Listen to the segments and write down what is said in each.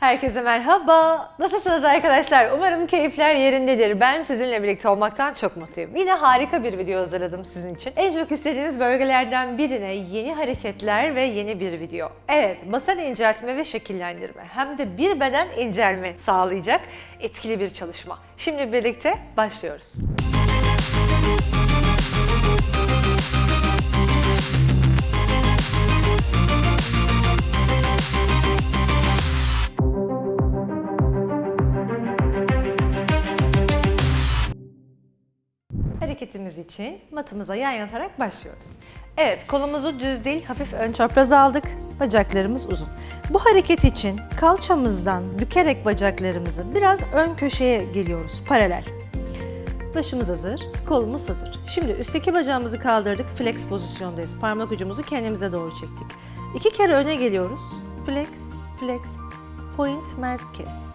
Herkese merhaba. Nasılsınız arkadaşlar? Umarım keyifler yerindedir. Ben sizinle birlikte olmaktan çok mutluyum. Yine harika bir video hazırladım sizin için. En çok istediğiniz bölgelerden birine yeni hareketler ve yeni bir video. Evet, basen inceltme ve şekillendirme hem de bir beden incelme sağlayacak etkili bir çalışma. Şimdi birlikte başlıyoruz. Hareketimiz için matımıza yan yatarak başlıyoruz. Evet, kolumuzu düz değil, hafif ön çapraza aldık. Bacaklarımız uzun. Bu hareket için kalçamızdan bükerek bacaklarımızı biraz ön köşeye geliyoruz, paralel. Başımız hazır, kolumuz hazır. Şimdi üstteki bacağımızı kaldırdık, flex pozisyondayız. Parmak ucumuzu kendimize doğru çektik. İki kere öne geliyoruz. Flex, flex, point, merkez.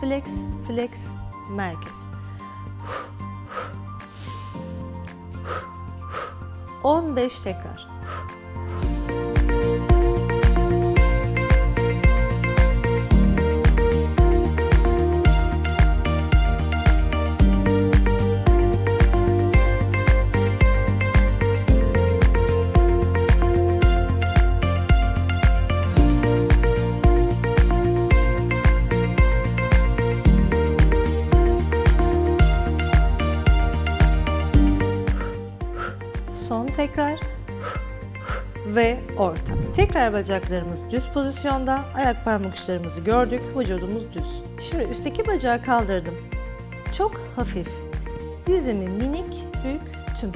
Flex, flex, merkez. 15 tekrar. Orta. Tekrar bacaklarımız düz pozisyonda, ayak parmak uçlarımızı gördük, vücudumuz düz. Şimdi üstteki bacağı kaldırdım. Çok hafif. Dizimi minik büktüm.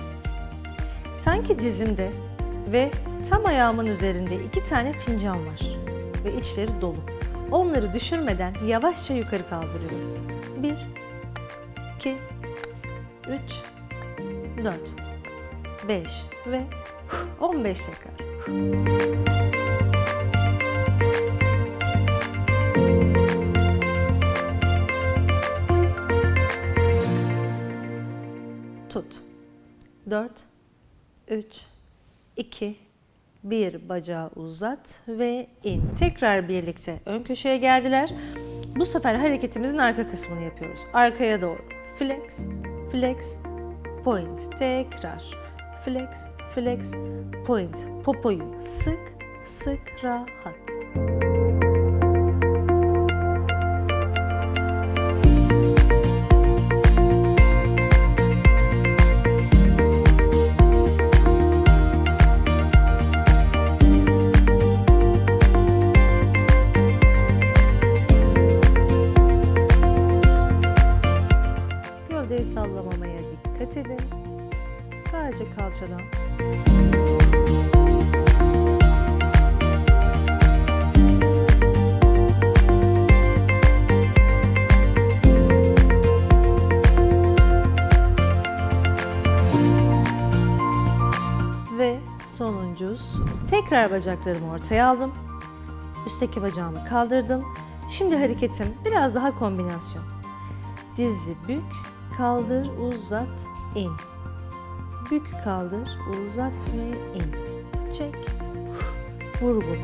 Sanki dizimde ve tam ayağımın üzerinde iki tane fincan var ve içleri dolu. Onları düşürmeden yavaşça yukarı kaldırıyorum. Bir, iki, üç, dört. 5 ve 15 tekrar. Tut. 4 3 2 1 bacağı uzat ve in. Tekrar birlikte ön köşeye geldiler. Bu sefer hareketimizin arka kısmını yapıyoruz. Arkaya doğru. Flex, flex, point. Tekrar. Flex, flex, point. Popoyu sık, sık, rahat. Gövdeyi sallamamaya dikkat edin. Sadece kalçadan. Ve sonuncusu. Tekrar bacaklarımı ortaya aldım. Üstteki bacağımı kaldırdım. Şimdi hareketim biraz daha kombinasyon. Dizi bük, kaldır, uzat, in. Bük kaldır, uzat ve in. Çek, vurgu.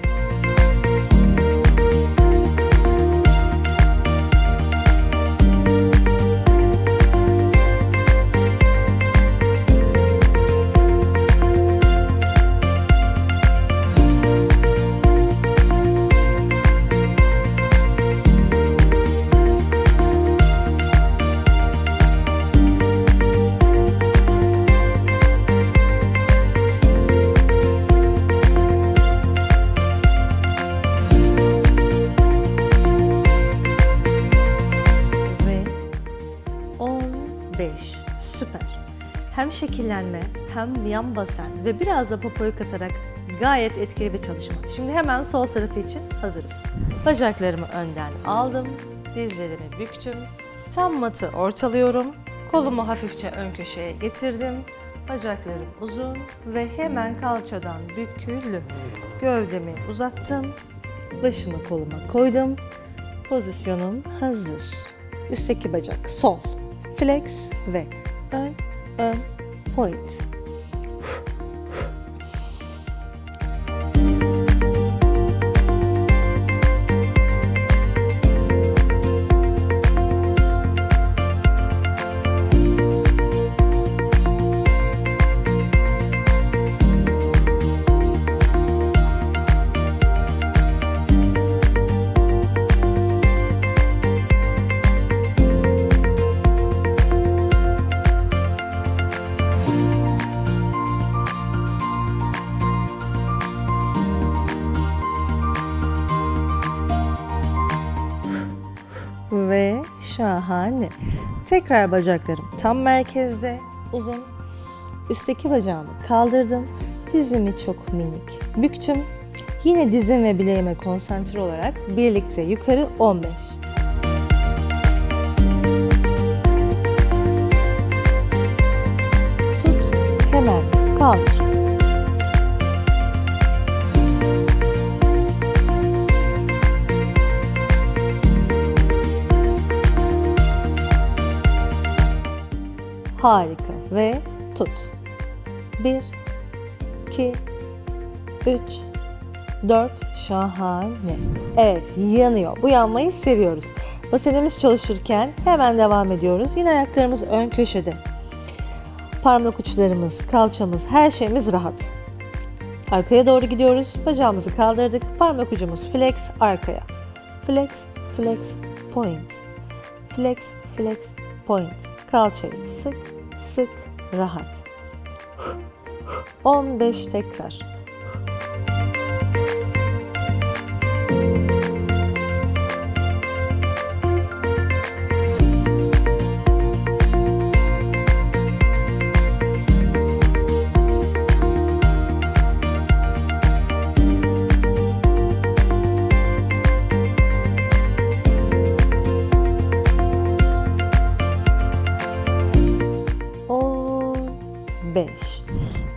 Hem şekillenme hem yan basen ve biraz da popoyu katarak gayet etkili bir çalışma. Şimdi hemen sol tarafı için hazırız. Bacaklarımı önden aldım, dizlerimi büktüm. Tam matı ortalıyorum. Kolumu hafifçe ön köşeye getirdim. Bacaklarım uzun ve hemen kalçadan bükülü. Gövdemi uzattım. Başımı koluma koydum. Pozisyonum hazır. Üstteki bacak sol. Flex ve ön, ön, point. Şahane. Tekrar bacaklarım tam merkezde, uzun. Üstteki bacağımı kaldırdım. Dizimi çok minik büktüm. Yine dizim ve bileğime konsantre olarak birlikte yukarı 15. Tut, hemen kaldır. Harika ve tut. 1 2 3 4 şahane. Evet yanıyor. Bu yanmayı seviyoruz. Basenimiz çalışırken hemen devam ediyoruz. Yine ayaklarımız ön köşede. Parmak uçlarımız, kalçamız, her şeyimiz rahat. Arkaya doğru gidiyoruz. Bacağımızı kaldırdık. Parmak ucumuz flex arkaya. Flex, flex, point. Flex, flex, point. Kalçayı sık, sık, rahat. 15 tekrar. 5.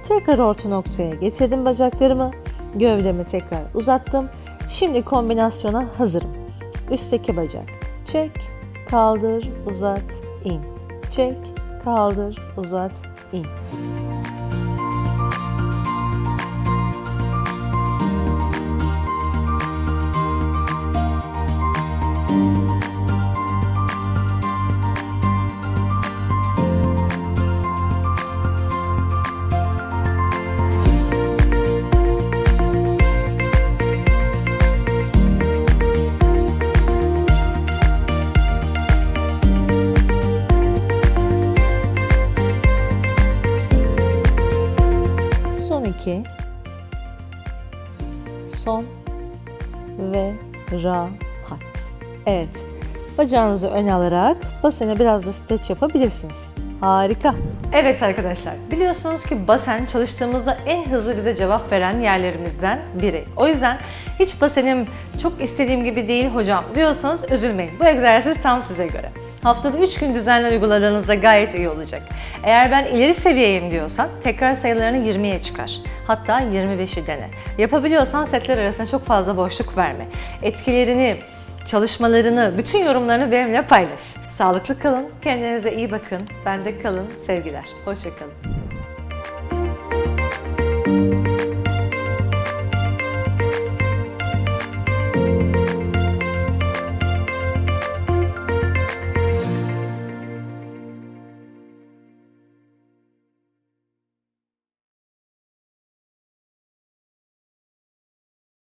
Tekrar orta noktaya getirdim bacaklarımı. Gövdemi tekrar uzattım. Şimdi kombinasyona hazırım. Üstteki bacak. Çek, kaldır, uzat, in. Çek, kaldır, uzat, in. Son iki. Son ve rahat. Evet. Bacağınızı öne alarak basene biraz da streç yapabilirsiniz. Harika. Evet arkadaşlar, biliyorsunuz ki basen çalıştığımızda en hızlı bize cevap veren yerlerimizden biri. O yüzden hiç basenim çok istediğim gibi değil hocam diyorsanız üzülmeyin. Bu egzersiz tam size göre. Haftada 3 gün düzenli uyguladığınızda gayet iyi olacak. Eğer ben ileri seviyeyim diyorsan tekrar sayılarını 20'ye çıkar. Hatta 25'i dene. Yapabiliyorsan setler arasında çok fazla boşluk verme. Etkilerini, çalışmalarını, bütün yorumlarını benimle paylaş. Sağlıklı kalın, kendinize iyi bakın. Bende kalın, sevgiler. Hoşçakalın.